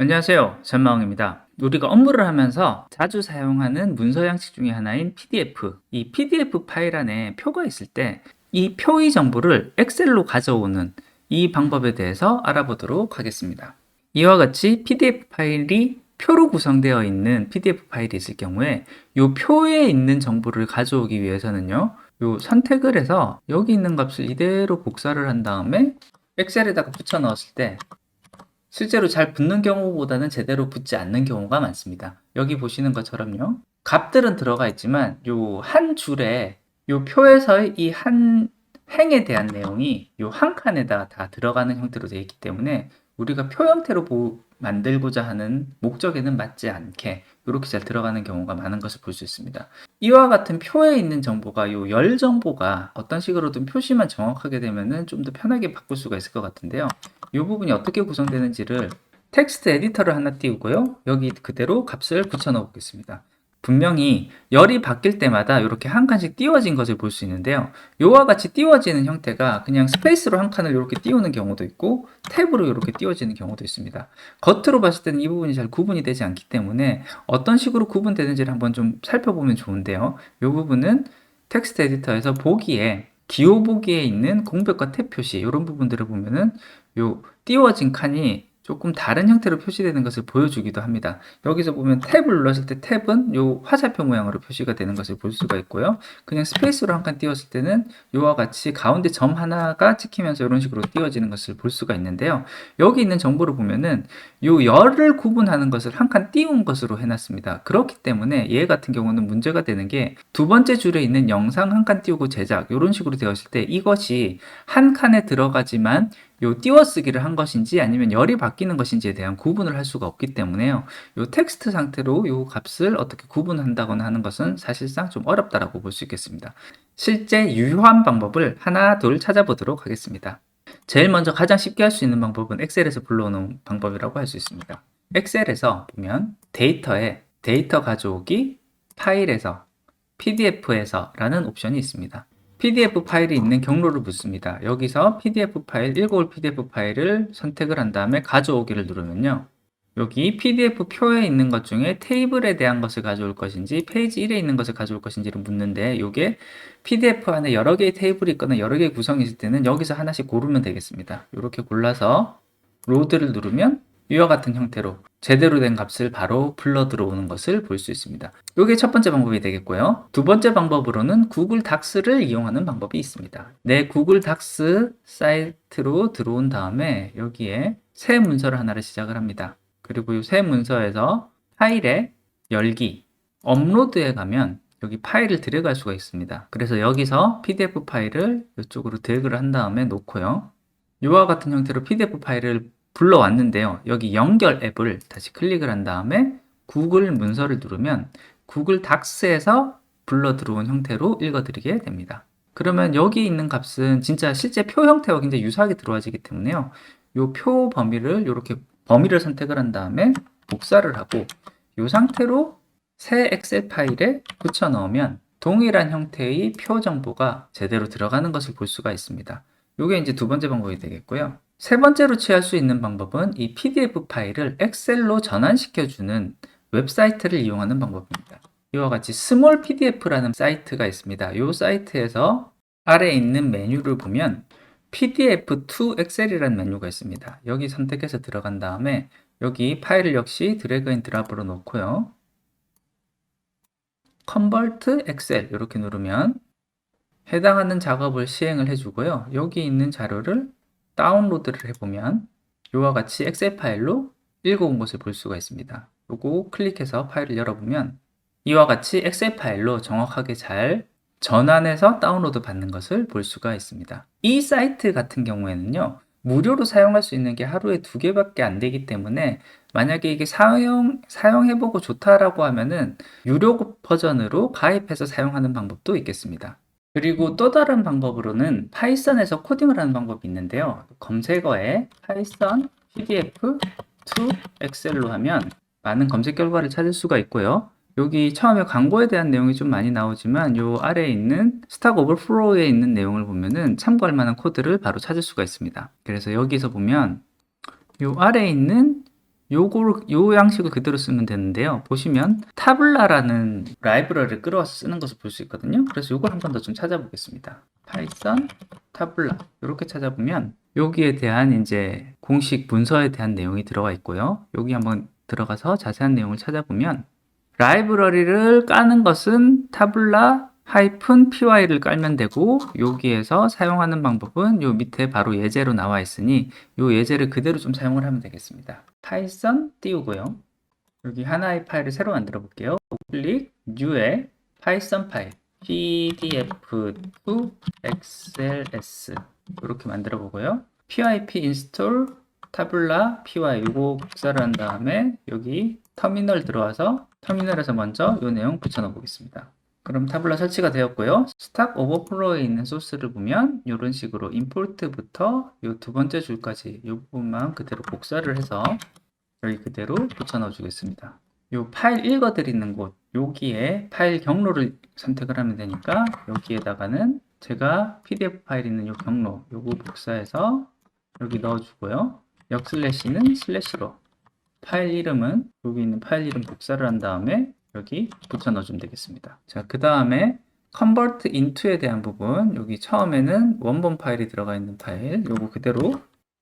안녕하세요. 전마홍입니다. 우리가 업무를 하면서 자주 사용하는 문서 양식 중에 하나인 PDF. 이 PDF 파일 안에 표가 있을 때 이 표의 정보를 엑셀로 가져오는 이 방법에 대해서 알아보도록 하겠습니다. 이와 같이 PDF 파일이 표로 구성되어 있는 PDF 파일이 있을 경우에 이 표에 있는 정보를 가져오기 위해서는요. 요 선택을 해서 여기 있는 값을 이대로 복사를 한 다음에 엑셀에다가 붙여 넣었을 때 실제로 잘 붙는 경우보다는 제대로 붙지 않는 경우가 많습니다. 여기 보시는 것처럼요. 값들은 들어가 있지만 요 한 줄에 요 표에서의 이 한 행에 대한 내용이 요 한 칸에다가 다 들어가는 형태로 되어 있기 때문에 우리가 표 형태로 보- 만들고자 하는 목적에는 맞지 않게 이렇게 잘 들어가는 경우가 많은 것을 볼 수 있습니다. 이와 같은 표에 있는 정보가 요 열 정보가 어떤 식으로든 표시만 정확하게 되면은 좀 더 편하게 바꿀 수가 있을 것 같은데요. 이 부분이 어떻게 구성되는지를 텍스트 에디터를 하나 띄우고요. 여기 그대로 값을 붙여 넣어 보겠습니다. 분명히 열이 바뀔 때마다 이렇게 한 칸씩 띄워진 것을 볼 수 있는데요. 요와 같이 띄워지는 형태가 그냥 스페이스로 한 칸을 이렇게 띄우는 경우도 있고 탭으로 이렇게 띄워지는 경우도 있습니다. 겉으로 봤을 때는 이 부분이 잘 구분이 되지 않기 때문에 어떤 식으로 구분되는지를 한번 좀 살펴보면 좋은데요. 이 부분은 텍스트 에디터에서 보기에 기호 보기에 있는 공백과 탭 표시 이런 부분들을 보면은 요 띄워진 칸이 조금 다른 형태로 표시되는 것을 보여주기도 합니다. 여기서 보면 탭을 눌렀을 때 탭은 요 화살표 모양으로 표시가 되는 것을 볼 수가 있고요. 그냥 스페이스로 한 칸 띄웠을 때는 요와 같이 가운데 점 하나가 찍히면서 이런 식으로 띄워지는 것을 볼 수가 있는데요. 여기 있는 정보를 보면은 요 열을 구분하는 것을 한 칸 띄운 것으로 해놨습니다. 그렇기 때문에 얘 같은 경우는 문제가 되는 게 두 번째 줄에 있는 영상 한 칸 띄우고 제작 이런 식으로 되었을 때 이것이 한 칸에 들어가지만 요 띄워쓰기를 한 것인지 아니면 열이 바뀌는 것인지에 대한 구분을 할 수가 없기 때문에요. 요 텍스트 상태로 요 값을 어떻게 구분한다거나 하는 것은 사실상 좀 어렵다라고 볼 수 있겠습니다. 실제 유효한 방법을 하나 둘 찾아보도록 하겠습니다. 제일 먼저 가장 쉽게 할 수 있는 방법은 엑셀에서 불러오는 방법이라고 할 수 있습니다. 엑셀에서 보면 데이터에 데이터 가져오기, 파일에서, PDF에서 라는 옵션이 있습니다. PDF 파일이 있는 경로를 묻습니다. 여기서 PDF 파일, 읽어올 PDF 파일을 선택을 한 다음에 가져오기를 누르면요. 여기 PDF 표에 있는 것 중에 테이블에 대한 것을 가져올 것인지 페이지 1에 있는 것을 가져올 것인지를 묻는데 이게 PDF 안에 여러 개의 테이블이 있거나 여러 개의 구성이 있을 때는 여기서 하나씩 고르면 되겠습니다. 이렇게 골라서 로드를 누르면 이와 같은 형태로 제대로 된 값을 바로 불러 들어오는 것을 볼 수 있습니다. 이게 첫 번째 방법이 되겠고요. 두 번째 방법으로는 구글 닥스를 이용하는 방법이 있습니다. 내 구글 닥스 사이트로 들어온 다음에 여기에 새 문서를 하나를 시작을 합니다. 그리고 이 새 문서에서 파일에 열기, 업로드에 가면 여기 파일을 드래그할 수가 있습니다. 그래서 여기서 PDF 파일을 이쪽으로 드래그를 한 다음에 놓고요. 이와 같은 형태로 PDF 파일을 불러왔는데요. 여기 연결 앱을 다시 클릭을 한 다음에 구글 문서를 누르면 구글 닥스에서 불러 들어온 형태로 읽어드리게 됩니다. 그러면 여기 있는 값은 진짜 실제 표 형태와 굉장히 유사하게 들어와지기 때문에요. 이 표 범위를 이렇게 범위를 선택을 한 다음에 복사를 하고 이 상태로 새 엑셀 파일에 붙여 넣으면 동일한 형태의 표 정보가 제대로 들어가는 것을 볼 수가 있습니다. 이게 이제 두 번째 방법이 되겠고요. 세 번째로 취할 수 있는 방법은 이 PDF 파일을 엑셀로 전환시켜주는 웹사이트를 이용하는 방법입니다. 이와 같이 스몰 PDF라는 사이트가 있습니다. 이 사이트에서 아래에 있는 메뉴를 보면 PDF to 엑셀이라는 메뉴가 있습니다. 여기 선택해서 들어간 다음에 여기 파일을 역시 드래그 앤 드랍으로 놓고요. 엑셀 이렇게 누르면 해당하는 작업을 시행을 해주고요. 여기 있는 자료를 다운로드를 해보면 이와 같이 엑셀 파일로 읽어온 것을 볼 수가 있습니다. 요거 클릭해서 파일을 열어보면 이와 같이 엑셀 파일로 정확하게 잘 전환해서 다운로드 받는 것을 볼 수가 있습니다. 이 사이트 같은 경우에는요, 무료로 사용할 수 있는 게 하루에 두 개밖에 안 되기 때문에 만약에 이게 사용, 사용해보고 좋다라고 하면은 유료 버전으로 가입해서 사용하는 방법도 있겠습니다. 그리고 또 다른 방법으로는 파이썬에서 코딩을 하는 방법이 있는데요. 검색어에 파이썬 pdf to excel로 하면 많은 검색 결과를 찾을 수가 있고요. 여기 처음에 광고에 대한 내용이 좀 많이 나오지만 요 아래에 있는 스탁 오버플로우에 있는 내용을 보면은 참고할 만한 코드를 바로 찾을 수가 있습니다. 그래서 여기서 보면 요 아래에 있는 요걸 요 양식을 그대로 쓰면 되는데요. 보시면 타블라라는 라이브러리를 끌어와서 쓰는 것을 볼 수 있거든요. 그래서 요걸 한 번 더 좀 찾아보겠습니다. 파이썬 타블라 이렇게 찾아보면 여기에 대한 이제 공식 문서에 대한 내용이 들어가 있고요. 여기 한번 들어가서 자세한 내용을 찾아보면 라이브러리를 까는 것은 타블라 하이픈 py를 깔면 되고 여기에서 사용하는 방법은 요 밑에 바로 예제로 나와 있으니 요 예제를 그대로 좀 사용을 하면 되겠습니다. 파이썬 띄우고요. 여기 하나의 파일을 새로 만들어 볼게요. 클릭 new에 파이썬 파일 pdf to xls 이렇게 만들어 보고요. pip install 타블라 py 이거 복사를 한 다음에 여기 터미널 들어와서 터미널에서 먼저 이 내용 붙여 넣어 보겠습니다. 그럼 타블라 설치가 되었고요. 스탁 오버플로우에 있는 소스를 보면 이런 식으로 임포트부터 이 두 번째 줄까지 이 부분만 그대로 복사를 해서 여기 그대로 붙여 넣어 주겠습니다. 이 파일 읽어드리는 곳 여기에 파일 경로를 선택을 하면 되니까 여기에다가는 제가 PDF 파일 있는 이 경로 요거 복사해서 여기 넣어주고요. 역 슬래시는 슬래시로 파일 이름은 여기 있는 파일 이름 복사를 한 다음에 여기 붙여 넣어주면 되겠습니다. 자, 그 다음에 convert into에 대한 부분 여기 처음에는 원본 파일이 들어가 있는 파일 요거 그대로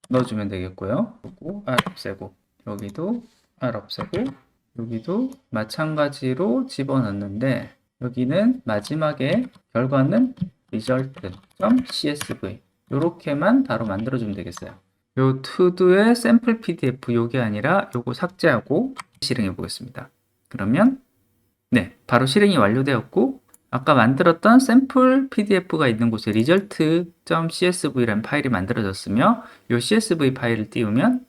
넣어주면 되겠고요. 요거 R 없애고 여기도 R 없애고 여기도 마찬가지로 집어넣는데 여기는 마지막에 결과는 result.csv 이렇게만 바로 만들어주면 되겠어요. 요 to도의 샘플 pdf 요게 아니라 요거 삭제하고 실행해 보겠습니다. 그러면 네 바로 실행이 완료되었고 아까 만들었던 샘플 pdf가 있는 곳에 result.csv라는 파일이 만들어졌으며 요 csv 파일을 띄우면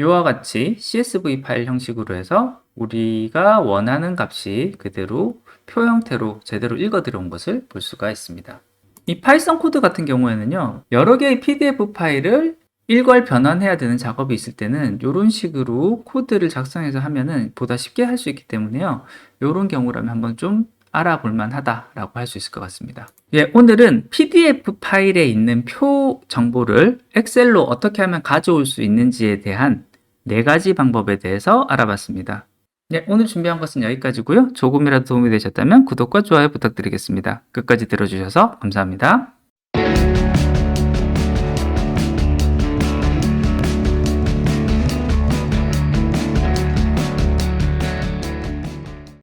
이와 같이 CSV 파일 형식으로 해서 우리가 원하는 값이 그대로 표 형태로 제대로 읽어 들어온 것을 볼 수가 있습니다. 이 파이썬 코드 같은 경우에는요, 여러 개의 PDF 파일을 일괄 변환해야 되는 작업이 있을 때는 이런 식으로 코드를 작성해서 하면은 보다 쉽게 할 수 있기 때문에요. 이런 경우라면 한번 좀 알아볼 만하다라고 할 수 있을 것 같습니다. 예, 오늘은 PDF 파일에 있는 표 정보를 엑셀로 어떻게 하면 가져올 수 있는지에 대한 네 가지 방법에 대해서 알아봤습니다. 네, 오늘 준비한 것은 여기까지고요. 조금이라도 도움이 되셨다면 구독과 좋아요 부탁드리겠습니다. 끝까지 들어주셔서 감사합니다.